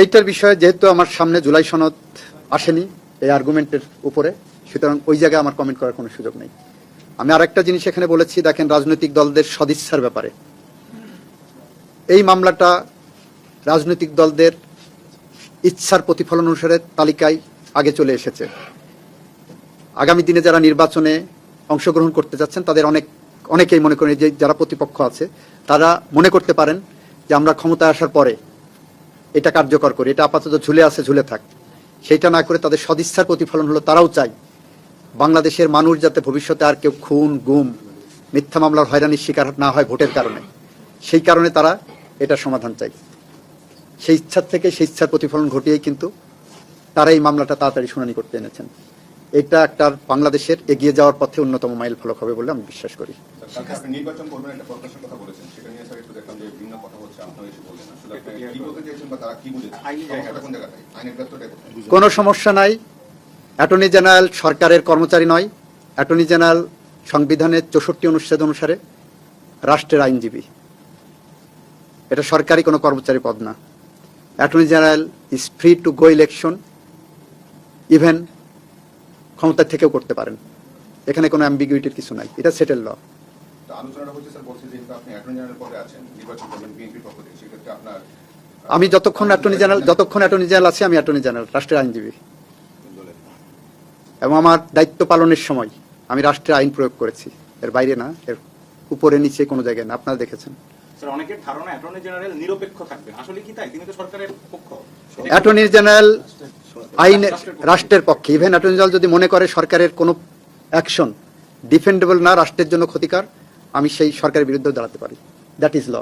এইটার বিষয়ে যেহেতু আমার সামনে জুলাই সনদ আসেনি এই আর্গুমেন্টের উপরে, সুতরাং ওই জায়গায় আমার কমেন্ট করার কোনো সুযোগ নেই। আমি আরেকটা জিনিস এখানে বলেছি, দেখেন রাজনৈতিক দলদের সদিচ্ছার ব্যাপারে। এই মামলাটা রাজনৈতিক দলদের ইচ্ছার প্রতিফলন অনুসারে তালিকায় আগে চলে এসেছে। আগামী দিনে যারা নির্বাচনে অংশগ্রহণ করতে যাচ্ছেন, তাদের অনেক, অনেকেই মনে করেন যে যারা প্রতিপক্ষ আছে, তারা মনে করতে পারেন যে আমরা ক্ষমতায় আসার পরে এটা কার্যকর করে, এটা আপাতত ঝুলে আছে, ঝুলে থাক। সেটা না করে তাদের সদিচ্ছার প্রতিফলন হলো তারাও চাই বাংলাদেশের মানুষ যাতে ভবিষ্যতে আর কেউ খুন, গুম, মিথ্যা মামলার হয়রানির শিকার না হয় ভোটের কারণে। সেই কারণে তারা এটা সমাধান চাই সেই ইচ্ছার থেকে সেই ইচ্ছার প্রতিফলন ঘটিয়েই কিন্তু তারা এই মামলাটা তাড়াতাড়ি শুনানি করতে এনেছেন। এটা একটা বাংলাদেশের এগিয়ে যাওয়ার পথে অন্যতম মাইল ফলক হবে বলে আমি বিশ্বাস করি। কালকে আপনি নির্বাচন করবেন একটা প্রত্যাশার কথা বলেছেন। সেটা নিয়ে স্যার একটু দেখলাম যে ভিন্ন কথা হচ্ছে আপনারা এসে বললেন। আসলে আপনি কি বলতে চাইছেন বা তারা কি বুঝেছে সমস্যাটা কোন জায়গাটায়? আইনের ব্যর্থটা কোথায়? কোনো সমস্যা নাই। অ্যাটর্নি জেনারেল সরকারের কর্মচারী নয়। অ্যাটর্নি জেনারেল সংবিধানের চৌষট্টি অনুচ্ছেদ অনুসারে রাষ্ট্রের আইনজীবী। এটা সরকারি কোনো কর্মচারী পদ না। Attorney general is free to go election even ক্ষমতা থেকেও করতে পারেন। এখানে কোনো অ্যাম্বিগুইটির কিছু নাই। এটা সেটেল ল আমি যতক্ষণ অ্যাটর্নি জেনারেল যতক্ষণ অ্যাটর্নি জেনারেল আছি আমি অ্যাটর্নি জেনারেল রাষ্ট্রের আইনজীবী। এবং আমার দায়িত্ব পালনের সময় আমি রাষ্ট্রের আইন প্রয়োগ করেছি। এর বাইরে না এর উপরে নিচে কোনো জায়গায় না। আপনারা দেখেছেন। অনেকের ধারণা অ্যাটর্নি জেনারেল নিরপেক্ষ থাকবেন আসলে কি তাই? তিনি তো সরকারের পক্ষ। অ্যাটর্নি জেনারেল আইন রাষ্ট্রের পক্ষে। ইভেন অ্যাটর্নি জেনারেল যদি মনে করে সরকারের কোনো অ্যাকশন ডিফেন্ডেবল না, রাষ্ট্রের জন্য ক্ষতিকর, আমি সেই সরকারের বিরুদ্ধে দাঁড়াতে পারি। That is law